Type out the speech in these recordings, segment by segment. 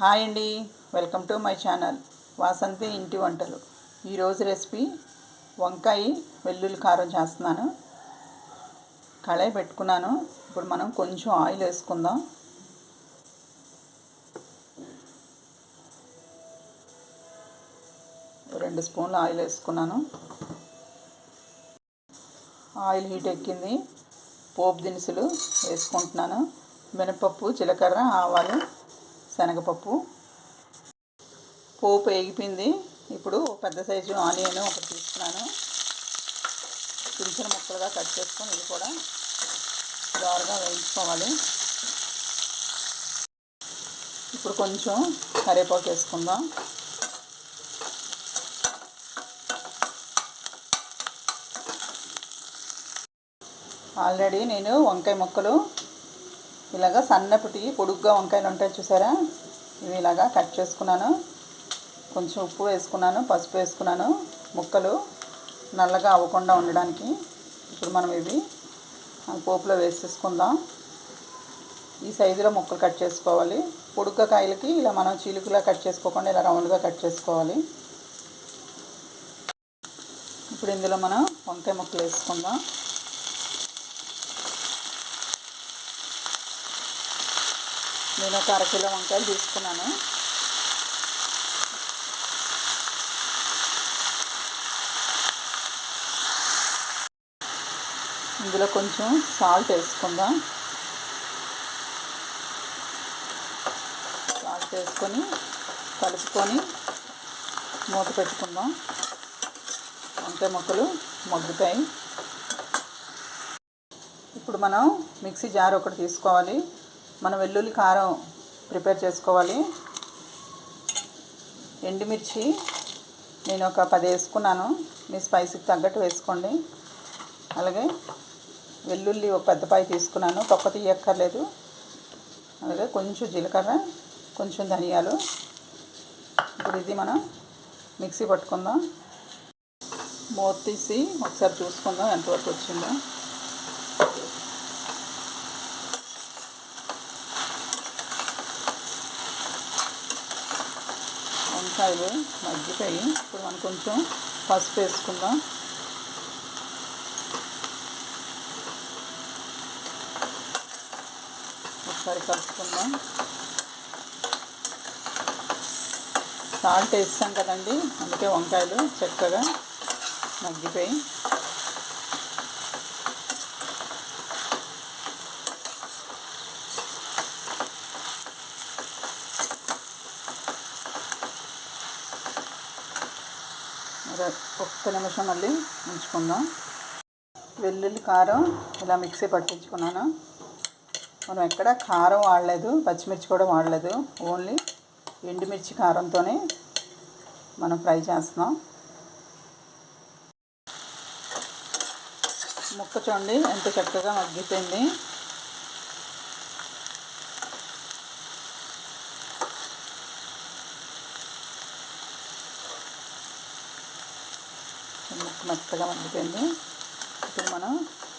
Hi అండి. Welcome to my channel. Vasanthi ఇంటి వంటలు. ఈరోజు రెసిపీ వంకాయ వెల్లుల్లి కారం చేస్తున్నాను. కళాయి పెట్టుకున్నాను. ఇప్పుడు మనం కొంచెం ఆయిల్ వేసుకుందాం. రెండు స్పూన్లు ఆయిల్ వేసుకున్నాను. ఆయిల్ హీట్ ఎక్కింది. పోపు దినుసులు వేసుకుంటున్నాను. మినపప్పు జీలకర్ర ఆవాలు శనగపప్పు. పోపు వేగిపోయింది. ఇప్పుడు పెద్ద సైజు ఆనియన్ ఒకటి తీసుకున్నాను. చిన్న చిన్న ముక్కలుగా కట్ చేసుకొని ఇది కూడా దారుగా వేయించుకోవాలి. ఇప్పుడు కొంచెం కరివేపాకు వేసుకుందాం. ఆల్రెడీ నేను వంకాయ ముక్కలు ఇలాగ సన్నపటి పొడుగ్గా వంకాయలు ఉంటాయి చూసారా? ఇవి ఇలాగా కట్ చేసుకున్నాను. కొంచెం ఉప్పు వేసుకున్నాను పసుపు వేసుకున్నాను. ముక్కలు నల్లగా అవ్వకుండా ఉండడానికి ఇప్పుడు మనం ఇవి పోపులో వేసేసుకుందాం. ఈ సైజులో ముక్కలు కట్ చేసుకోవాలి. పొడుగ్గా కాయలకి ఇలా మనం చీలుకలా కట్ చేసుకోకుండా ఇలా రౌండ్గా కట్ చేసుకోవాలి. ఇప్పుడు ఇందులో మనం వంకాయ ముక్కలు వేసుకుందాం. నేను ఒక అరకిలో వంకాయలు తీసుకున్నాను. ఇందులో కొంచెం సాల్ట్ వేసుకుందాం. సాల్ట్ వేసుకొని కలుపుకొని మూత పెట్టుకుందాం. వంకాయ ముక్కలు మగ్గుతాయి. ఇప్పుడు మనం మిక్సీ జార్ ఒకటి తీసుకోవాలి. మనం వెల్లుల్లి కారం ప్రిపేర్ చేసుకోవాలి. ఎండుమిర్చి నేను ఒక పది వేసుకున్నాను. మీ స్పైసీకి తగ్గట్టు వేసుకోండి. అలాగే వెల్లుల్లి ఒక పెద్ద పాయ తీసుకున్నాను. తొక్క తీయక్కర్లేదు. అలాగే కొంచెం జీలకర్ర కొంచెం ధనియాలు. ఇప్పుడు ఇది మనం మిక్సీ పట్టుకుందాం. మూత తీసి ఒకసారి చూసుకుందాం ఎంతవరకు వచ్చిందో. వంకాయలు మగ్గిపోయి ఇప్పుడు మనం కొంచెం పసుపు వేసుకుందాం. ఒకసారి కలుపుకుందాం. సాల్ట్ వేస్తాం కదండి అందుకే వంకాయలు చక్కగా మగ్గిపోయి. ఒక్క నిమిషం మళ్ళీ ఉంచుకుందాం. వెల్లుల్లి కారం ఇలా మిక్సీ పట్టించుకున్నాను. మనం ఎక్కడ కారం వాడలేదు పచ్చిమిర్చి కూడా వాడలేదు. ఓన్లీ ఎండుమిర్చి కారంతోనే మనం ఫ్రై చేస్తున్నాం. ముక్క చూడండి ఎంత చక్కగా మగ్గిపోయింది. ముక్క మెత్తగా వండిపోయింది. ఇప్పుడు మనం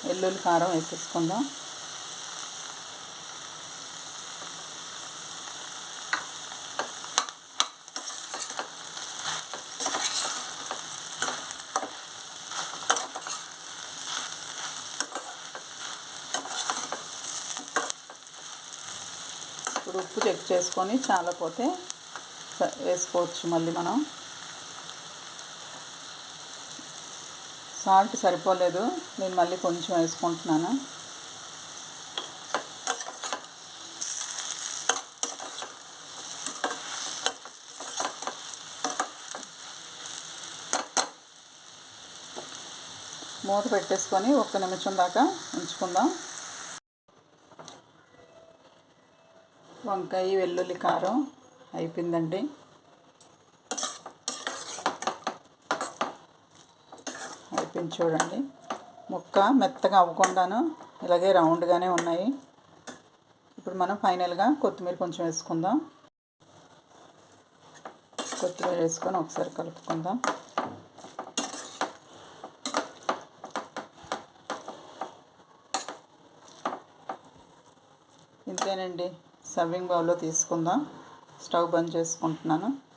వెల్లుల్లి కారం వేసేసుకుందాం. ఇప్పుడు ఉప్పు చెక్ చేసుకొని చాలా పోతే వేసుకోవచ్చు మళ్ళీ మనం. సాల్ట్ సరిపోలేదు. నేను మళ్ళీ కొంచెం వేసుకుంటున్నాను. మూత పెట్టేసుకొని ఒక్క నిమిషం దాకా ఉంచుకుందాం. వంకాయ వెల్లుల్లి కారం అయిపోయిందండి. చెప్పింది చూడండి. ముక్క మెత్తగా అవ్వకుండాను ఇలాగే రౌండ్గానే ఉన్నాయి. ఇప్పుడు మనం ఫైనల్గా కొత్తిమీర కొంచెం వేసుకుందాం. కొత్తిమీర వేసుకొని ఒకసారి కలుపుకుందాం. ఇంతేనండి. సర్వింగ్ బౌల్లో తీసుకుందాం. స్టవ్ బంద్ చేసుకుంటున్నాను.